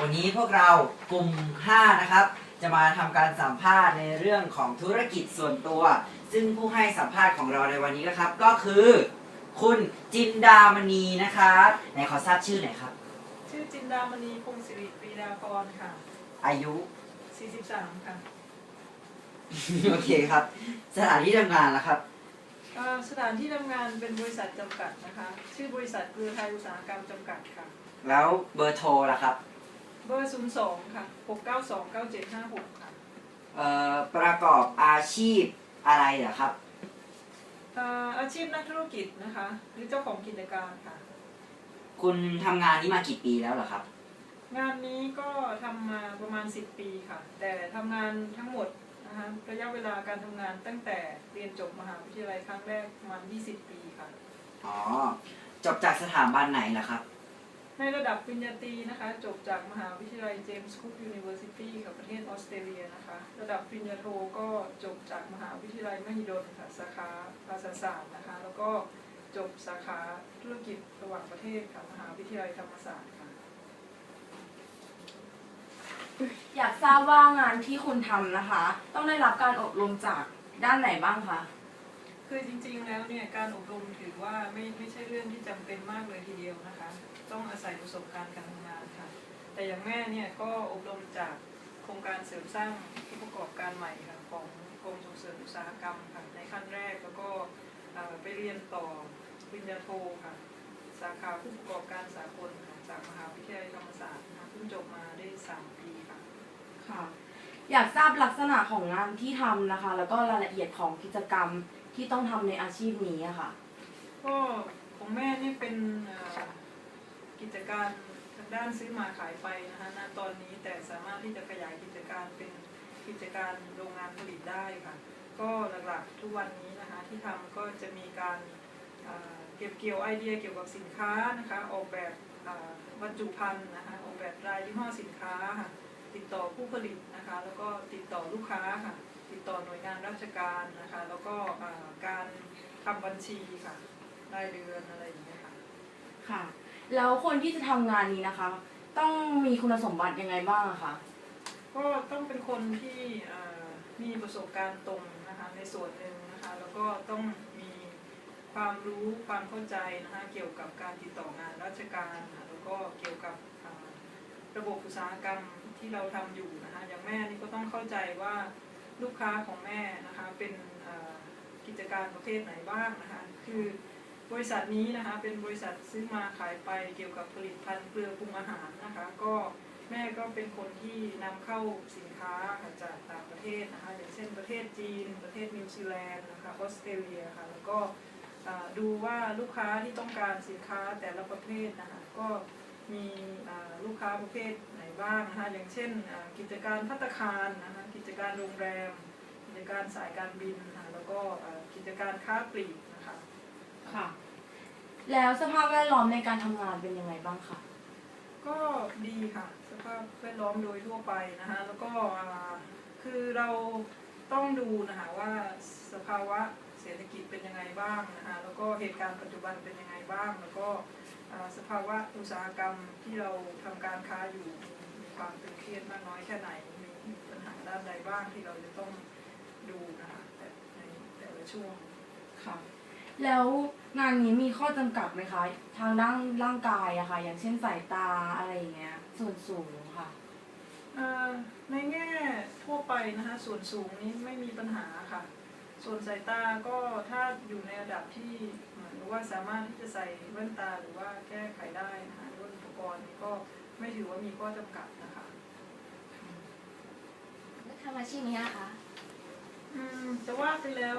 วันนี้พวกเรากลุ่ม 5 นะครับ จะมาทำการสัมภาษณ์ในเรื่องของธุรกิจส่วนตัว ซึ่งผู้ให้สัมภาษณ์ของเราในวันนี้นะครับ ก็คือ คุณจินดามณีนะครับไหนขอทราบชื่อหน่อยครับ ชื่อจินดามณีพงศิริปรีดาพรค่ะ อายุ 43 ค่ะ โอเคครับ สถานที่ทำงานล่ะครับ เอ่อสถานที่ทำงานเป็นบริษัทจำกัดนะคะ ชื่อบริษัทเกลือไทยอุตสาหกรรมจำกัดค่ะ แล้วเบอร์โทรล่ะครับ เบอร์ 02 ค่ะ 692 9756 ค่ะเอ่อประกอบอาชีพอะไรเหรอครับ เอ่ออาชีพนักธุรกิจนะคะ หรือเจ้าของกิจการค่ะ คุณทำงานนี้มากี่ปีแล้วเหรอครับ งานนี้ก็ทำมาประมาณ 10 ปีค่ะ แต่ทำงานทั้งหมดนะคะระยะเวลาการทำงานตั้งแต่เรียนจบมหาวิทยาลัยครั้งแรกประมาณ 20 ปีค่ะ อ๋อ จบจากสถาบันไหนล่ะครับ ในระดับปริญญาตรีนะคะจบจากมหาวิทยาลัยเจมส์คุกยูนิเวอร์ซิตี้กับประเทศออสเตรเลียนะคะระดับปริญญาโทก็จบจากมหาวิทยาลัยมหิดลค่ะสาขาภาษาศาสตร์นะคะแล้วก็จบสาขาธุรกิจระหว่างประเทศค่ะมหาวิทยาลัยธรรมศาสตร์ค่ะอยากทราบว่างานที่คุณทำนะคะ ต้องได้รับการอบรมจากด้านไหนบ้างคะ คือจริงๆแล้วเนี่ยการอบรมถือว่าไม่ไม่ใช่เรื่องที่จำเป็นมากเลยทีเดียวนะคะ ต้องอาศัยประสบการณ์การทำงานค่ะ แต่อย่างแม่เนี่ยก็อบรมจากโครงการเสริมสร้างผู้ประกอบการใหม่ค่ะของกรมส่งเสริมอุตสาหกรรมค่ะในขั้นแรกแล้วก็ไปเรียนต่อปริญญาโทค่ะ สาขาผู้ประกอบการสากลค่ะจากมหาวิทยาลัยธรรมศาสตร์นะคะเพิ่งจบมาได้สามปีค่ะค่ะ อยากทราบลักษณะของงานที่ทำนะคะ แล้วก็รายละเอียดของกิจกรรม ที่ต้องทำในอาชีพนี้อะค่ะ ก็ของแม่นี่เป็นเอ่อกิจการทางด้านซื้อมาขายไปนะคะณตอนนี้แต่สามารถที่จะขยายกิจการเป็นกิจการโรงงานผลิตได้ค่ะ ก็หลักๆทุกวันนี้นะคะที่ทำก็จะมีการเอ่อเก็บเกี่ยวไอเดียเกี่ยวกับสินค้านะคะออกแบบเอ่อบรรจุภัณฑ์นะคะออกแบบรายยี่ห้อสินค้าค่ะติดต่อผู้ผลิตนะคะแล้วก็ติดต่อลูกค้าค่ะ ติดต่อหน่วยงานราชการนะคะ แล้วก็เอ่อการทำบัญชีค่ะรายเดือนอะไรอย่างเงี้ยค่ะค่ะ แล้วคนที่จะทำงานนี้นะคะ ต้องมีคุณสมบัติยังไงบ้างอะคะก็ต้องเป็นคนที่เอ่อมีประสบการณ์ตรงนะคะในส่วนหนึ่งนะคะ แล้วก็ต้องมีความรู้ความเข้าใจนะคะเกี่ยวกับการติดต่องานราชการค่ะแล้วก็เกี่ยวกับเอ่อระบบอุตสาหกรรมที่เราทำอยู่นะคะอย่างแม่นี่ก็ต้องเข้าใจว่า ลูกค้าของแม่นะคะเป็นกิจการประเภทไหนบ้างนะคะคือบริษัทนี้นะคะเป็นบริษัทซื้อมาขายไปเกี่ยวกับผลิตภัณฑ์เกลือปรุงอาหารนะคะก็แม่ก็เป็นคนที่นำเข้าสินค้าค่ะจากต่างประเทศนะคะอย่างเช่นประเทศจีน ประเทศนิวซีแลนด์นะคะออสเตรเลียค่ะแล้วก็ดูว่าลูกค้าที่ต้องการสินค้าแต่ละประเภทนะคะก็ มีอ่าลูกค้าประเภทไหนบ้างนะคะอย่างเช่นอ่ากิจการพัตตาคารนะคะกิจการโรงแรม กิจการสายการบินนะคะแล้วก็อ่ากิจการค้าปลีกนะคะค่ะ แล้วสภาพแวดล้อมในการทำงานเป็นยังไงบ้างคะก็ดีค่ะสภาพแวดล้อมโดยทั่วไปนะคะแล้วก็อ่าคือเราต้องดูนะคะว่าสภาวะเศรษฐกิจเป็นยังไงบ้างนะคะแล้วก็เหตุการณ์ปัจจุบันเป็นยังไงบ้าง แล้วก็อ่าสภาวะอุตสาหกรรมที่เราทำการค้าอยู่มีมีความตึงเครียดมากน้อยแค่ไหนมีมีปัญหาด้านใดบ้างที่เราจะต้องดูนะคะแต่ในแต่ละช่วงค่ะแล้วงานนี้มีข้อจำกัดไหมคะ ทางด้านร่างกายอะค่ะ อย่างเช่นสายตาอะไรอย่างเงี้ยส่วนสูงค่ะเอ่อในแง่ทั่วไปนะคะส่วนสูงนี้ไม่มีปัญหาค่ะ ส่วนสายตาก็ถ้าอยู่ในระดับที่เหมือนว่าสามารถที่จะใส่แว่นตาหรือว่าแก้ไขได้นะคะด้วยอุปกรณ์นี้ก็ไม่ถือว่ามีข้อจำกัดนะคะแล้วทำอาชีพนี้นะคะอืมจะว่าไปแล้ว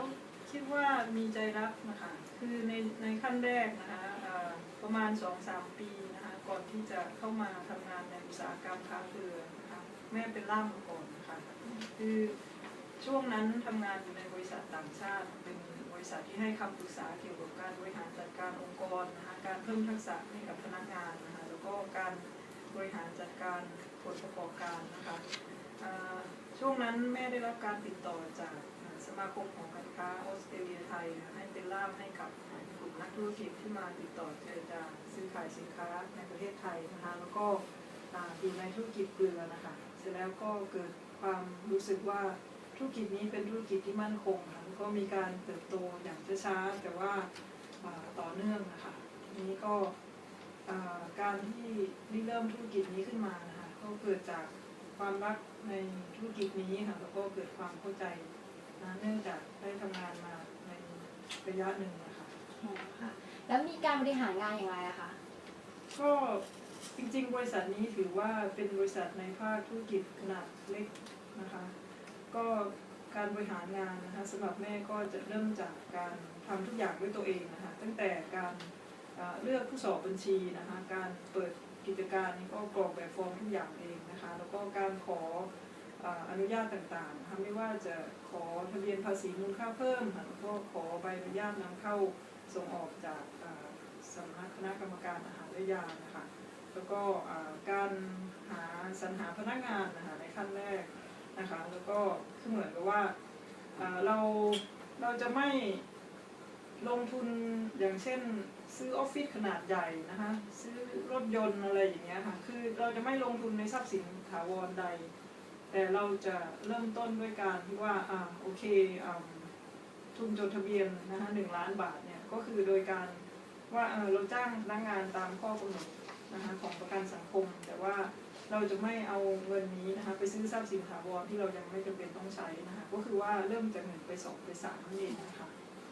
คิดว่ามีใจรักนะคะ คือในในขั้นแรกนะคะเอ่อประมาณสองสามปีนะคะก่อนที่จะเข้ามาทำงานในอุตสาหกรรมค้าเกลือนะคะแม่เป็นล่ามมาก่อนนะคะคือ ช่วงนั้นทำงานอยู่ในบริษัทต่างชาติ เป็นบริษัทที่ให้คำปรึกษาเกี่ยวกับการบริหารจัดการองค์กรนะคะการเพิ่มทักษะให้กับพนักงานนะคะแล้วก็การบริหารจัดการผลประกอบการนะคะช่วงนั้นแม่ได้รับการติดต่อจากสมาคมของการค้าออสเตรเลียไทยให้เป็นล่ามให้กับกลุ่มนักธุรกิจที่มาติดต่อเจรจาซื้อขายสินค้าในประเทศไทยนะคะแล้วก็อยู่ในธุรกิจเกลือนะคะเสร็จแล้วก็เกิดความรู้สึกว่า ธุรกิจนี้เป็นธุรกิจที่มั่นคงค่ะแล้วก็มีการเติบโตอย่างช้าๆแต่ว่าอ่าต่อเนื่องนะคะทีนี้ก็อ่าการที่ริเริ่มธุรกิจนี้ขึ้นมานะคะก็เกิดจากความรักในธุรกิจนี้ค่ะแล้วก็เกิดความเข้าใจนะเนื่องจากได้ทำงานมาในระยะหนึ่งนะคะอ๋อค่ะแล้วมีการบริหารงานอย่างไรอะคะก็จริงๆ บริษัทนี้ถือว่าเป็นบริษัทในภาคธุรกิจขนาดเล็กนะคะ ก็การบริหารงานนะคะสำหรับแม่ก็จะเริ่มจากการทำทุกอย่างด้วยตัวเองนะคะตั้งแต่การเลือกผู้สอบบัญชีนะคะการเปิดกิจการนี่ก็กรอกแบบฟอร์มทุกอย่างเองนะคะแล้วก็การขออนุญาตต่างๆนะคะไม่ว่าจะขอทะเบียนภาษีมูลค่าเพิ่มแล้วก็ขอใบอนุญาตนำเข้าส่งออกจากสำนักคณะกรรมการอาหารและยานะคะแล้วก็การหาสรรหาพนักงานนะคะในขั้นแรก นะคะ แล้วก็คือเหมือนกับว่าเราเราจะไม่ลงทุนอย่างเช่น ซื้อออฟฟิศขนาดใหญ่นะคะซื้อรถยนต์อะไรอย่างเงี้ยค่ะคือเราจะไม่ลงทุนในทรัพย์สินถาวรใด แต่เราจะเริ่มต้นด้วยการที่ว่าอ่าโอเคอ่าทุนจดทะเบียนนะคะหนึ่งล้านบาทเนี่ยก็คือโดยการว่าเออเราจ้างพนักงานตามข้อกำหนดนะคะของประกันสังคม แต่ว่า เราจะไม่เอาเงินนี้นะคะไปซื้อทรัพย์สินถาวรที่เรายังไม่จำเป็นต้องใช้นะคะก็คือว่าเริ่มจากหนึ่งไปสองไปสามนั่นเองนะคะ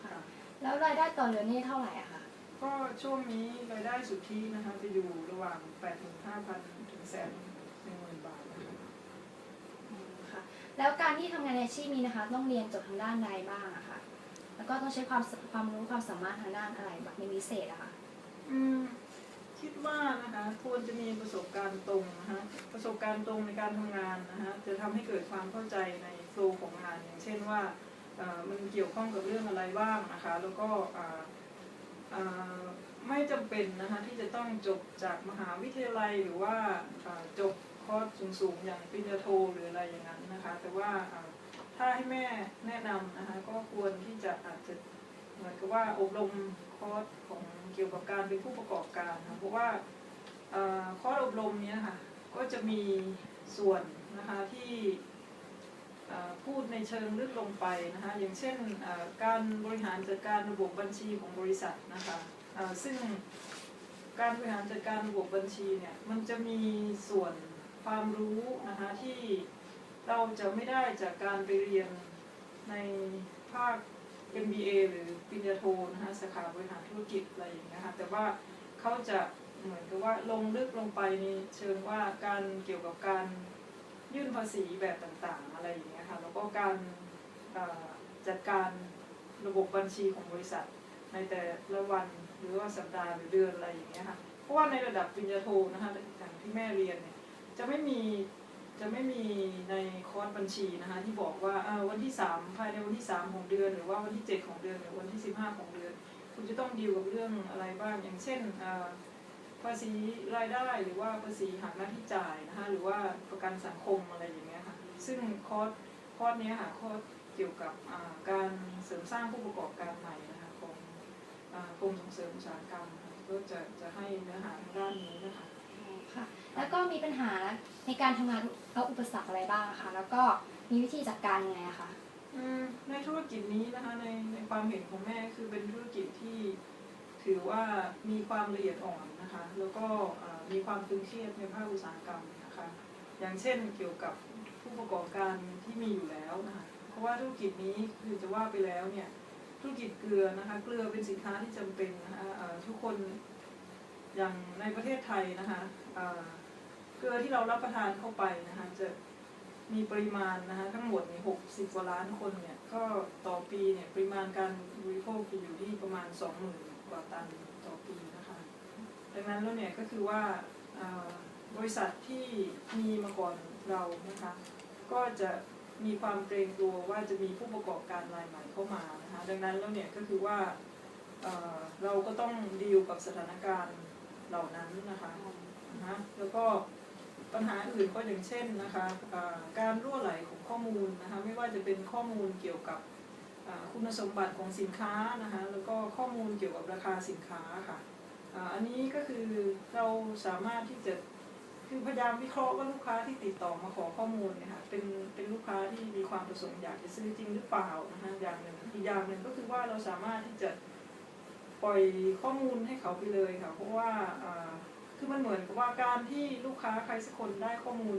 ค่ะแล้วรายได้ต่อเดือนนี่เท่าไหร่อะคะก็ช่วงนี้รายได้สุทธินะคะจะอยู่ระหว่าง8ปดถึงห้าพันถึงแสนหนึ่งหมื่นบาทนะคะอืมค่ะแล้วการที่ทำงานในอาชีพนี้นะคะ ต้องเรียนจบทางด้านใดบ้างอะคะแล้วก็ต้องใช้ความสความรู้ความสามารถทางด้านอะไรแบบเป็นพิเศษอะคะอืม คิดว่านะคะควรจะมีประสบการณ์ตรงนะคะประสบการณ์ตรงในการทำงานนะคะจะทำให้เกิดความเข้าใจในโฟล์ของงานอย่างเช่นว่ามันเกี่ยวข้องกับเรื่องอะไรบ้างนะคะแล้วก็ไม่จำเป็นนะคะที่จะต้องจบจากมหาวิทยาลัยหรือว่าจบคอร์สสูงๆ อย่างปริญญาโทหรืออะไรอย่างนั้นนะคะ แต่ว่าอ่าถ้าให้แม่แนะนำนะคะก็ควรที่จะอาจจะ เหมือนกับว่าอบรมคอร์สของเกี่ยวกับการเป็นผู้ประกอบการนะเพราะว่าเอ่อคอร์สอบรมเนี้ยค่ะก็จะมีส่วนนะคะที่พูดในเชิงลึกลงไปนะคะอย่างเช่นการบริหารจัดการระบบบัญชีของบริษัทนะคะซึ่งการบริหารจัดการระบบบัญชีเนี่ยมันจะมีส่วนความรู้นะคะที่เราจะไม่ได้จากการไปเรียนในภาค MBA หรือปริญญาโทนะคะสาขาบริหารธุรกิจอะไรอย่างเงี้ยค่ะแต่ว่าเขาจะเหมือนกับว่าลงลึกลงไปในเชิงว่าการเกี่ยวกับการยื่นภาษีแบบต่างๆ อะไรอย่างเงี้ยค่ะแล้วก็การจัดการระบบบัญชีของบริษัท ในแต่ละวันหรือว่าสัปดาห์หรือเดือนอะไรอย่างเงี้ยค่ะเพราะว่าในระดับปริญญาโทนะคะอย่างที่แม่เรียนเนี่ยจะไม่มี จะไม่มีในคอร์สบัญชีนะคะที่บอกว่าวันที่ 3 ภายในวันที่ 3 ของเดือน หรือว่าวันที่ 7 ของเดือน หรือวันที่ 15 ของเดือน คุณจะต้องดีลกับเรื่องอะไรบ้าง อย่างเช่นภาษีรายได้หรือว่าภาษีหักหน้าที่จ่ายนะคะหรือว่าประกันสังคมอะไรอย่างเงี้ยค่ะซึ่งคอร์สคอร์สเนี้ยค่ะคอร์สเกี่ยวกับการเสริมสร้างผู้ประกอบการใหม่นะคะของกรมส่งเสริมอุตสาหกรรมก็จะจะให้เนื้อหาทางด้านนี้นะคะ แล้วก็มีปัญหาในการทำงานแล้วอุปสรรคอะไรบ้างคะแล้วก็มีวิธีจัดการยังไงคะในธุรกิจนี้นะคะในในความเห็นของแม่คือเป็นธุรกิจที่ถือว่ามีความละเอียดอ่อนนะคะ แล้วก็มีความตึงเครียดในภาคอุตสาหกรรมนะคะ อย่างเช่นเกี่ยวกับผู้ประกอบการที่มีอยู่แล้วนะคะ เพราะว่าธุรกิจนี้คือจะว่าไปแล้วเนี่ยธุรกิจเกลือนะคะเกลือเป็นสินค้าที่จำเป็นนะคะทุกคนอย่างในประเทศไทยนะคะ เกลือที่เรารับประทานเข้าไปนะคะจะมีปริมาณนะคะทั้งหมดเนี่ยหกสิบกว่าล้านคนเนี่ยก็ต่อปีเนี่ยปริมาณการบริโภคจะอยู่ที่ประมาณสองหมื่นกว่าตันต่อปีนะคะดังนั้นแล้วเนี่ยก็คือว่าบริษัทที่มีมาก่อนเรานะคะก็จะมีความเกรงกลัวว่าจะมีผู้ประกอบการรายใหม่เข้ามานะคะดังนั้นแล้วเนี่ยก็คือว่าเเราก็ต้องดีลกับสถานการณ์เหล่านั้นนะคะนะแล้วก็ ปัญหาอื่นก็อย่างเช่นนะคะการรั่วไหลของข้อมูลนะคะไม่ว่าจะเป็นข้อมูลเกี่ยวกับคุณสมบัติของสินค้านะคะแล้วก็ข้อมูลเกี่ยวกับราคาสินค้าค่ะอันนี้ก็คือเราสามารถที่จะคือพยายามวิเคราะห์ว่าลูกค้าที่ติดต่อมาขอข้อมูลเนี่ยค่ะเป็นเป็นลูกค้าที่มีความประสงค์อยากจะซื้อจริงหรือเปล่านะคะอย่างหนึ่งอีกอย่างหนึ่งก็คือว่าเราสามารถที่จะปล่อยข้อมูลให้เขาไปเลยค่ะเพราะว่า คือมันเหมือนกับว่าการที่ลูกค้าใครสักคนได้ข้อมูล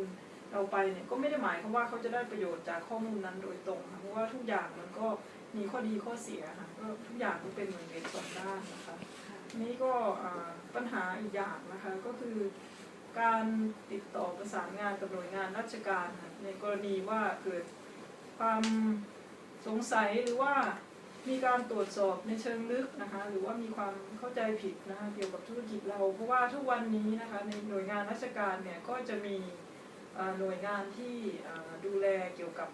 เราไปเนี่ยก็ไม่ได้หมายความว่าเขาจะได้ประโยชน์จากข้อมูลนั้นโดยตรงค่ะเพราะว่าทุกอย่างมันก็มีข้อดีข้อเสียค่ะก็ทุกอย่างมันเป็นเหมือนเหรียญสองด้านนะคะ นี่ก็ปัญหาอีกอย่างนะคะก็คือการติดต่อประสานงานกับหน่วยงานราชการ ในกรณีว่าเกิดความสงสัยหรือว่า มีการตรวจสอบในเชิงลึกนะคะ หรือว่ามีความเข้าใจผิดนะคะเกี่ยวกับธุรกิจเรา เพราะว่าทุกวันนี้นะคะในหน่วยงานราชการเนี่ยก็จะมีหน่วยงานที่ดูแลเกี่ยวกับ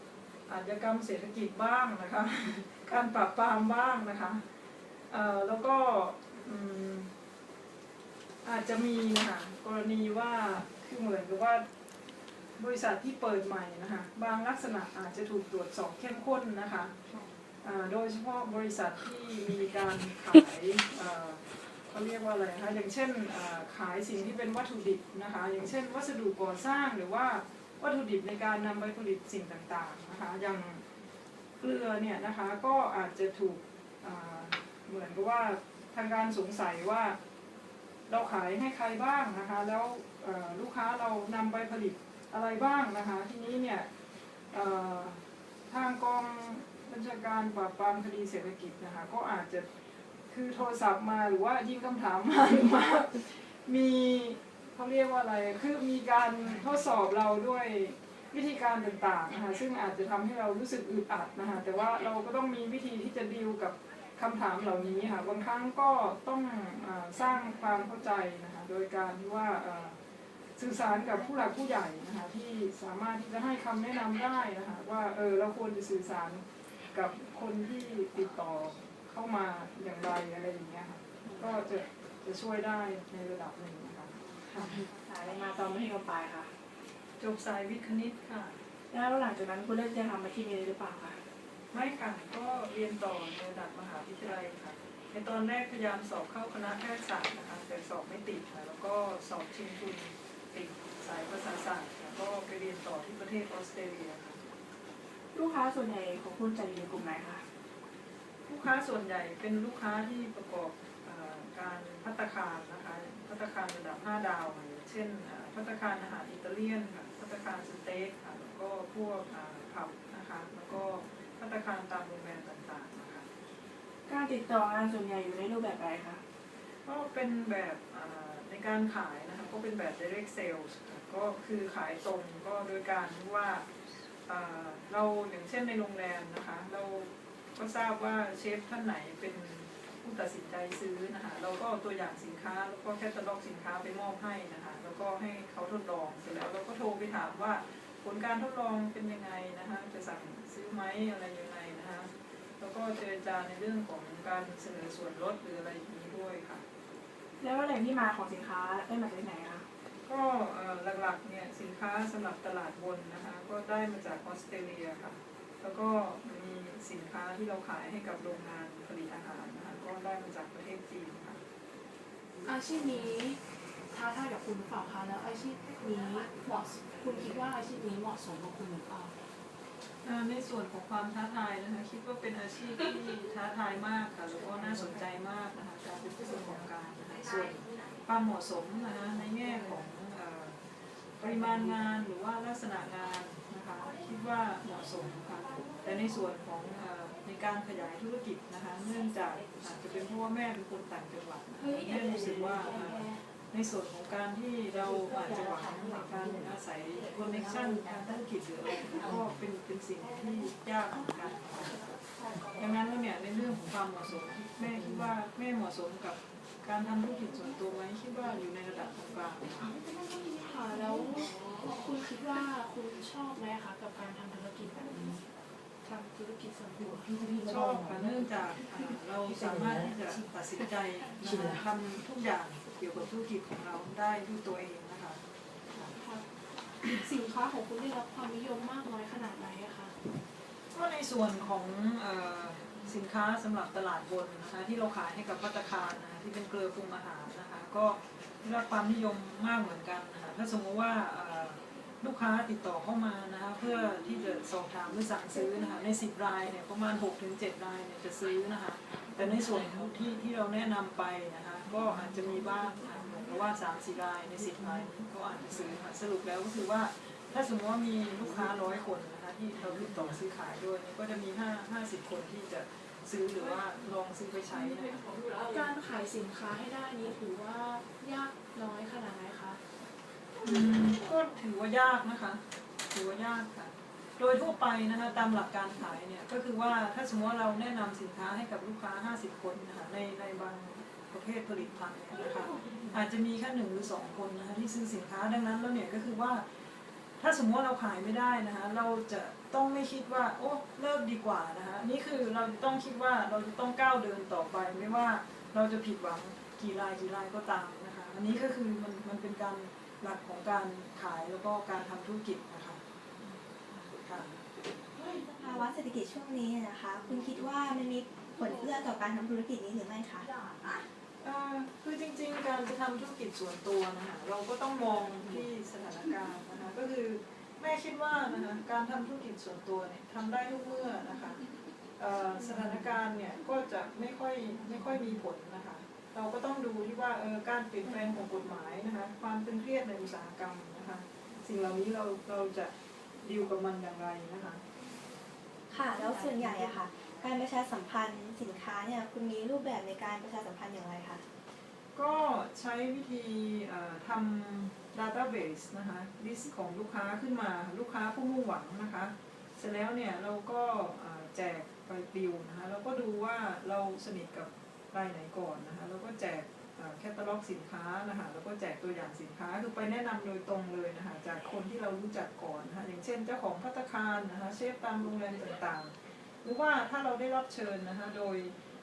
อาชญากรรมเศรษฐกิจบ้างนะคะ การปราบปรามบ้างนะคะแล้วก็อาจจะมีนะคะกรณีว่าคือเหมือนกับว่าบริษัทที่เปิดใหม่นะคะ บางลักษณะอาจจะถูกตรวจสอบเข้มข้นนะคะ โดยเฉพาะบริษัทที่มีการขายเขาเรียกว่าอะไรนะคะอย่างเช่นขายสิ่งที่เป็นวัตถุดิบนะคะอย่างเช่น วัสดุก่อสร้างหรือว่าวัตถุดิบในการนำไปผลิตสิ่งต่างๆนะคะอย่างเกลือเนี่ยนะคะก็อาจจะถูกเหมือนกับว่าทางการสงสัยว่าเราขายให้ใครบ้างนะคะ แล้วลูกค้าเรานำไปผลิตอะไรบ้างนะคะ ทีนี้เนี่ยทางกอง บัญชาการปราบปรามคดีเศรษฐกิจนะคะก็อาจจะคือโทรศัพท์มาหรือว่ายิงคำถามมาหรือว่ามีเขาเรียกว่าอะไรคือมีการทดสอบเราด้วยวิธีการต่างๆนะคะซึ่งอาจจะทำให้เรารู้สึกอึดอัดนะคะแต่ว่าเราก็ต้องมีวิธีที่จะดีลกับคำถามเหล่านี้ค่ะบางครั้งก็ต้องอสร้างความเข้าใจนะคะโดยการที่ว่าอ่าสื่อสารกับผู้หลักผู้ใหญ่นะคะที่สามารถที่จะให้คำแนะนำได้นะคะว่าเออเราควรจะสื่อสาร กับคนที่ติดต่อเข้ามาอย่างไรอะไรอย่างเงี้ยค่ะก็จะจะช่วยได้ในระดับหนึ่งนะคะค่ะสายมาตอนไม่ให้เราไปค่ะ จบสายวิทย์คณิตค่ะ แล้วหลังจากนั้นคุณเลือกจะทำอาชีพนี้หรือเปล่าคะไม่ค่ะก็เรียนต่อในระดับมหาวิทยาลัยค่ะ ในตอนแรกพยายามสอบเข้าคณะแพทยศาสตร์นะคะแต่สอบไม่ติดค่ะแล้วก็สอบชิงทุนติดสายภาษาศาสตร์แล้วก็ไปเรียนต่อที่ประเทศออสเตรเลียค่ะ ลูกค้าส่วนใหญ่ของคุณจะอยู่ในกลุ่มไหนคะ ลูกค้าส่วนใหญ่เป็นลูกค้าที่ประกอบเอ่อการพัตตาคารนะคะพัตตาคารระดับ 5 ดาวค่ะอย่างเช่นเอ่อพัตตาคารอาหารอิตาเลียนค่ะพัตตาคารสเต็กค่ะแล้วก็พวกอ่าผับนะคะแล้วก็พัตตาคารตามโรงแรมต่างๆนะคะ การติดต่องานส่วนใหญ่อยู่ในรูปแบบอะไรคะ ก็เป็นแบบอ่าในการขายนะคะก็เป็นแบบ direct sales ค่ะก็คือขายตรงก็โดยการที่ว่าอ่า เราอย่างเช่นในโรงแรมนะคะ เราก็ทราบว่าเชฟท่านไหนเป็นผู้ตัดสินใจซื้อนะคะเราก็เอาตัวอย่างสินค้าแล้วก็แคตตาล็อกสินค้าไปมอบให้นะคะแล้วก็ให้เขาทดลองเสร็จแล้วเราก็โทรไปถามว่าผลการทดลองเป็นยังไงนะคะจะสั่งซื้อไหมอะไรยังไงนะคะแล้วก็เจรจาในเรื่องของการเสนอส่วนลดหรืออะไรอย่างนี้ด้วยค่ะ แล้วแหล่งที่มาของสินค้าได้มาจากไหนคะ ก็เอ่อหลักๆเนี่ยสินค้าสำหรับตลาดบนนะคะก็ได้มาจากออสเตรเลียค่ะ แล้วก็มีสินค้าที่เราขายให้กับโรงงานผลิตอาหารนะคะก็ได้มาจากประเทศจีนค่ะ อาชีพนี้ท้าทายกับคุณหรือเปล่าคะแล้วอาชีพนี้เหมาะสคุณคิดว่าอาชีพนี้เหมาะสมกับคุณหรือเปล่าอ่าในส่วนของความท้าทายนะคะคิดว่าเป็นอาชีพที่ท้าทายมากค่ะแล้วก็น่าสนใจมากนะคะการเป็นผู้ประกอบการนะคะส่วนความเหมาะสมนะคะในแง่ของเอ่อ ปริมาณงานหรือว่าลักษณะงานนะคะคิดว่าเหมาะสมค่ะแต่ในส่วนของเอ่อในการขยายธุรกิจนะคะเนื่องจากอาจจะเป็นเพราะว่าแม่เป็นคนต่างจังหวัดนะคะแม่รู้สึกว่าเอ่อในส่วนของการที่เราอาจจะหวังในการอาศัยคอนเนคชั่นทางธุรกิจหรืออะไรก็เป็นเป็นสิ่งที่ยากเหมือนกันดังนั้นแล้วเนี่ยในเรื่องของความเหมาะสมแม่คิดว่าแม่เหมาะสมกับ การทำธุรกิจส่วนตัวไหมคิดว่าอยู่ในระดับกลางๆค่ะแล้วคุณคิดว่าคุณชอบไหมคะกับการทำธุรกิจแบบนี้ทำธุรกิจส่วนตัวชอบค่ะเนื่องจากอ่าเราสามารถที่จะตัดสินใจนะคะทำทุกอย่างเกี่ยวกับธุรกิจของเราได้ด้วยตัวเองนะคะค่ะสินค้าของคุณได้รับความนิยมมากน้อยขนาดไหนอะคะก็ในส่วนของเอ่อ สินค้าสำหรับตลาดบนนะคะที่เราขายให้กับพัตคารนะคะที่เป็นเกลือปรุงอาหารนะคะก็ได้รับความนิยมมากเหมือนกันนะคะถ้าสมมติว่าลูกค้าติดต่อเข้ามานะคะเพื่อที่จะสอบถามหรือสั่งซื้อนะคะใน 10 รายเนี่ยประมาณ 6-7 รายเนี่ยจะซื้อนะคะแต่ในส่วนของที่ที่เราแนะนำไปนะคะก็อาจจะมีบ้างนะคะเหมือนกับว่า 3-4 รายใน 10 รายก็อาจจะซื้อค่ะสรุปแล้วก็คือว่าถ้าสมมติว่ามีลูกค้าร้อยคนนะคะที่เราติดต่อซื้อขายด้วยนี่ยก็จะมี 5 50 คนที่จะ ซื้อหรือว่าลองซื้อไปใช้นะคะการขายสินค้าให้ได้นี้ถือว่ายากน้อยขนาดไหนคะอืมก็ถือว่ายากนะคะ ถือว่ายากค่ะ โดยทั่วไปนะคะตามหลักการขายเนี่ยก็คือว่าถ้าสมมติว่าเราแนะนำสินค้าให้กับลูกค้า 50 คนนะคะในในบางประเภทผลิตภัณฑ์เนี่ยนะคะอาจจะมีแค่หนึ่งหรือสองคนนะคะที่ซื้อสินค้าดังนั้นแล้วเนี่ยก็คือว่า ถ้าสมมติว่าเราขายไม่ได้นะคะเราจะ ต้องไม่คิดว่า โอ้เลิกดีกว่านะคะนี่คือเราจะต้องคิดว่าเราจะต้องก้าวเดินต่อไป ไม่ว่าเราจะผิดหวังกี่รายกี่รายก็ตามนะคะอันนี้ก็คือมันมันเป็นการหลักของการขายแล้วก็การทำธุรกิจนะคะค่ะสภาวะเศรษฐกิจช่วงนี้นะคะ คุณคิดว่ามันมีผลเอื้อต่อการทำธุรกิจนี้หรือไม่คะเอ่อคือจริงๆ การจะทำธุรกิจส่วนตัวนะคะเราก็ต้องมองที่สถานการณ์นะคะก็คือ แม่คิดว่านะคะการทำธุรกิจส่วนตัวเนี่ยทำได้ทุกเมื่อนะคะสถานการณ์เนี่ยก็จะไม่ค่อยไม่ค่อยมีผลนะคะ เราก็ต้องดูที่ว่าเออการเปลี่ยนแปลงของกฎหมายนะคะ ความตึงเครียดในอุตสาหกรรมนะคะ สิ่งเหล่านี้เราเราจะดีลกับมันอย่างไรนะคะ ค่ะแล้วส่วนใหญ่อะค่ะ การประชาสัมพันธ์สินค้าเนี่ยคุณมีรูปแบบในการประชาสัมพันธ์อย่างไรคะ ก็ใช้วิธีทำ database นะคะลิสต์ของลูกค้าขึ้นมาลูกค้าผู้มุ่งหวังนะคะ เสร็จแล้วเนี่ยเราก็แจกใบปลิวนะคะเราก็ดูว่าเราสนิทกับรายไหนก่อนนะคะแล้วก็แจกแคตตาล็อกสินค้านะคะแล้วก็แจกตัวอย่างสินค้าคือไปแนะนำโดยตรงเลยนะคะจากคนที่เรารู้จักก่อนนะคะอย่างเช่นเจ้าของพัตคารนะคะเชฟตามโรงแรมต่างๆ หรือว่าถ้าเราได้รับเชิญนะคะโดย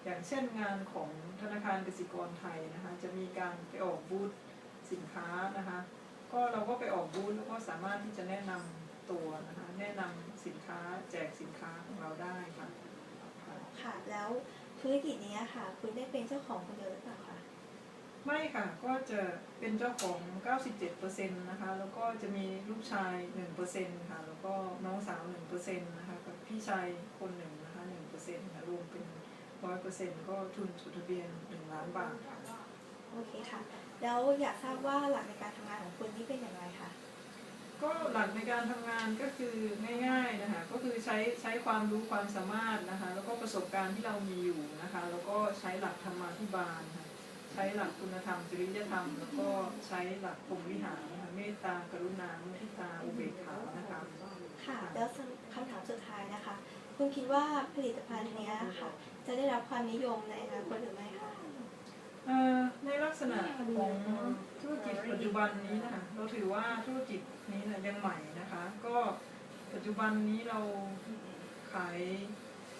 อย่างเช่นงานของธนาคารกสิกรไทยนะคะจะมีการไปออกบูธสินค้านะคะก็เราก็ไปออกบูธแล้วก็สามารถที่จะแนะนำตัวนะคะแนะนำสินค้าแจกสินค้าของเราได้ค่ะค่ะค่ะแล้วธุรกิจนี้ค่ะคุณได้เป็นเจ้าของคนเดียวหรือเปล่าคะไม่ค่ะก็จะเป็นเจ้าของ 97%นะคะแล้วก็จะมีลูกชาย 1%ค่ะแล้วก็น้องสาว 1%นะคะกับพี่ชายคนหนึ่งนะคะ1%ค่ะรวมเป็น 100%ก็ทุนจดทะเบียน1ล้านบาทค่ะโอเคค่ะ แล้วอยากทราบว่าหลักในการทำงานของคุณนี่เป็นอย่างไรคะก็หลักในการทำงานก็คือง่ายๆนะคะก็คือใช้ใช้ความรู้ความสามารถนะคะ แล้วก็ประสบการณ์ที่เรามีอยู่นะคะ แล้วก็ใช้หลักธรรมาภิบาลค่ะใช้หลักคุณธรรมจริยธรรม แล้วก็ใช้หลักพรหมวิหารนะคะเมตตากรุณามุทิตาอุเบกขานะคะ ค่ะ แล้วคำถามสุดท้ายนะคะ คุณคิดว่าผลิตภัณฑ์เนี้ยค่ะ จะได้รับความนิยมในอนาคตหรือไม่คะ เอ่อในลักษณะของธุรกิจปัจจุบันนี้นะคะเราถือว่าธุรกิจนี้นะยังใหม่นะคะ ก็ปัจจุบันนี้เราขาย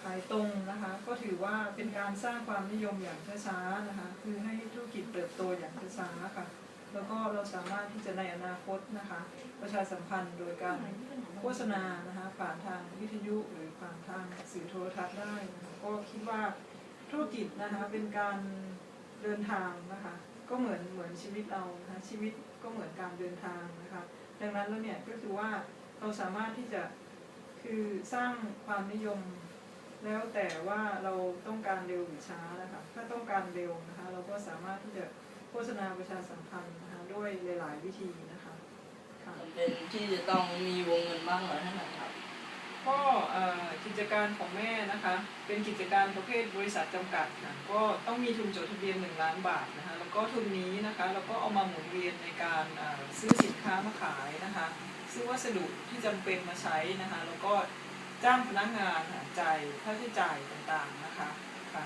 ขายตรงนะคะ ก็ถือว่าเป็นการสร้างความนิยมอย่างช้าๆนะคะ คือให้ธุรกิจเติบโตอย่างช้าๆค่ะ แล้วก็เราสามารถที่จะในอนาคตนะคะ ประชาสัมพันธ์โดยการโฆษณานะคะผ่านทางวิทยุหรือผ่านทางสื่อโทรทัศน์ได้นะคะก็คิดว่าธุรกิจนะคะเป็นการเดินทางนะคะก็เหมือนเหมือนชีวิตเรานะคะชีวิตก็เหมือนการเดินทางนะคะดังนั้นแล้วเนี่ยก็คือว่าเราสามารถที่จะคือสร้างความนิยม แล้วแต่ว่าเราต้องการเร็วหรือช้านะคะถ้าต้องการเร็วนะคะเราก็สามารถที่จะ โฆษณาประชาสัมพันธ์นะคะด้วยหลาย ๆ วิธีนะคะค่ะจำเป็นที่จะต้องมีวงเงินบ้างเหรอท่านไหนครับ ก็เอ่อกิจการของแม่นะคะ เป็นกิจการประเภทบริษัทจำกัดค่ะก็ต้องมีทุนจดทะเบียน 1 ล้านบาทนะคะแล้วก็ทุนนี้นะคะเราก็เอามาหมุนเวียนในการเอ่อซื้อสินค้ามาขายนะคะซื้อวัสดุที่จำเป็นมาใช้นะคะแล้วก็จ้างพนักงานค่ะจ่ายค่าใช้จ่ายต่าง ๆ นะคะค่ะ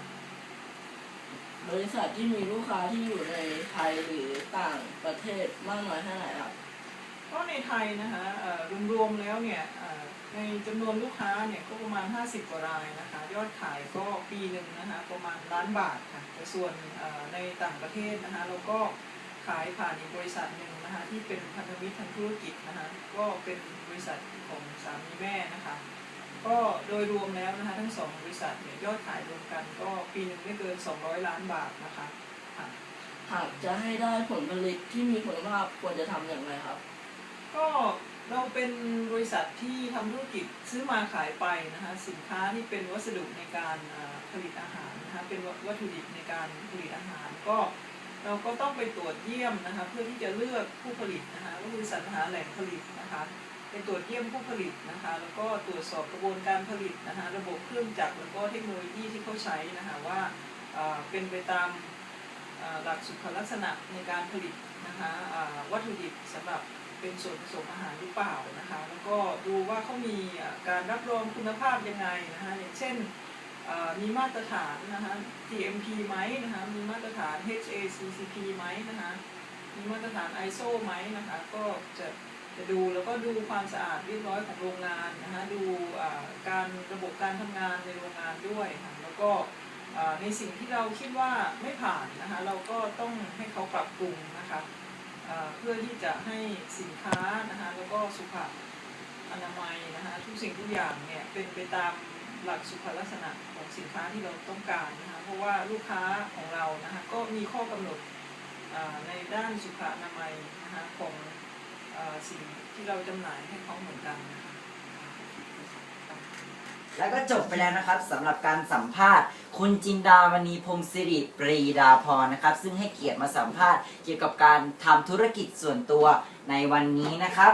บริษัทที่มีลูกค้าที่อยู่ในไทยหรือต่างประเทศมากน้อยเท่าไหร่ครับ ก็ในไทยนะคะรวมๆแล้วเนี่ยในจำนวนลูกค้าเนี่ยก็ประมาณ 50 กว่ารายนะคะ ยอดขายก็ปีหนึ่งนะคะประมาณล้านบาทค่ะแต่ส่วนในต่างประเทศนะคะเราก็ขายผ่านอีกบริษัทหนึ่งนะคะที่เป็นพันธมิตรทางธุรกิจนะคะก็เป็นบริษัทของสามีแม่นะคะ ก็โดยรวมแล้วนะคะทั้งสองบริษัทเนี่ยยอดขายรวมกัน ก็ปีหนึ่งไม่เกิน 200 ล้านบาทนะคะค่ะทหากจะให้ได้ผลผลิตที่มีคุณภาพควรจะทำอย่างไรครับ ก็เราเป็นบริษัทที่ทำธุรกิจซื้อมาขายไปนะคะสินค้าที่เป็นวัสดุในการอ่าผลิตอาหารนะคะเป็นวัตถุดิบในการผลิตอาหารก็เราก็ต้องไปตรวจเยี่ยมนะคะเพื่อที่จะเลือกผู้ผลิตนะคะก็คือสรรหาแหล่งผลิตนะคะ ไปตรวจเยี่ยมผู้ผลิตนะคะ แล้วก็ตรวจสอบกระบวนการผลิตนะคะ ระบบเครื่องจักรแล้วก็เทคโนโลยีที่เขาใช้นะคะว่าเป็นไปตามหลักสุขลักษณะในการผลิตนะคะวัตถุดิบสำหรับเป็นส่วนผสมอาหารหรือเปล่านะคะแล้วก็ดูว่าเขามีการรับรองคุณภาพยังไงนะคะอย่างเช่นมีมาตรฐานนะคะ GMP ไหมนะคะมีมาตรฐาน HACCP ไหมนะคะมีมาตรฐาน ISO ไหมนะคะก็จะ จะดูแล้วก็ดูความสะอาดเรียบร้อยของโรงงานนะคะดูการระบบการทำงานในโรงงานด้วยค่ะแล้วก็ในสิ่งที่เราคิดว่าไม่ผ่านนะคะเราก็ต้องให้เขาปรับปรุงนะคะเพื่อที่จะให้สินค้านะคะแล้วก็สุขอนามัยนะคะทุกสิ่งทุกอย่างเนี่ยเป็นไปตามหลักสุขลักษณะของสินค้าที่เราต้องการนะคะเพราะว่าลูกค้าของเรานะคะก็มีข้อกำหนดในด้านสุขอนามัยนะคะของ สิ่งที่เราจำหน่ายให้เขาเหมือนกันนะคะแล้วก็จบไปแล้วนะครับสำหรับการสัมภาษณ์ คุณจินดามณีพงศิริปรีดาพรนะครับ ซึ่งให้เกียรติมาสัมภาษณ์เกี่ยวกับการทำธุรกิจส่วนตัวในวันนี้นะครับ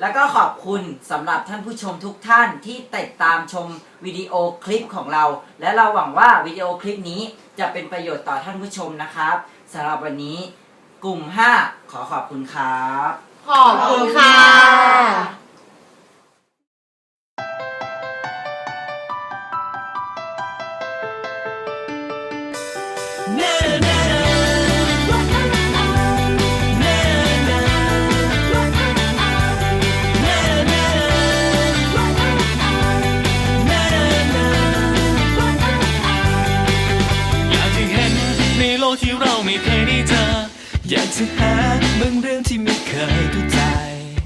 แล้วก็ขอบคุณสำหรับท่านผู้ชมทุกท่านที่ติดตามชมวิดีโอคลิปของเรา และเราหวังว่าวิดีโอคลิปนี้จะเป็นประโยชน์ต่อท่านผู้ชมนะครับสำหรับวันนี้กลุ่ม 5 ขอขอบคุณครับ ขอบคุณค่ะที่เราไม่เคยได้เจออยากจะหาบางเรื่องที่ม่ เคยเข้าใจ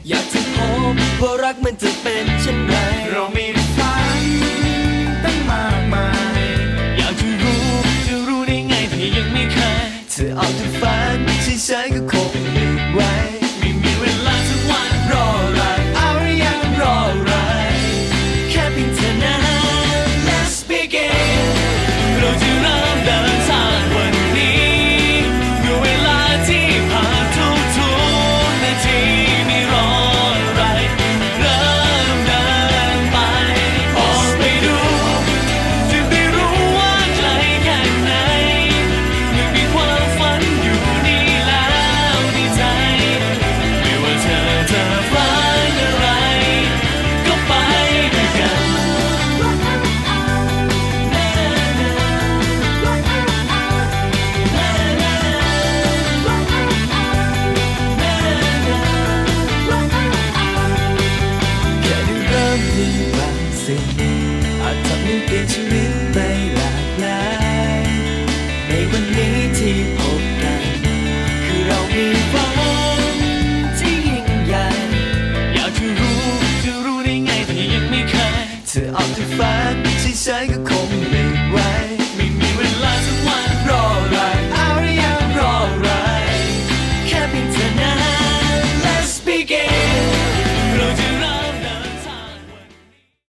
อยากจะพบว่ารักมันจะเป็นเช่นไรเราไม่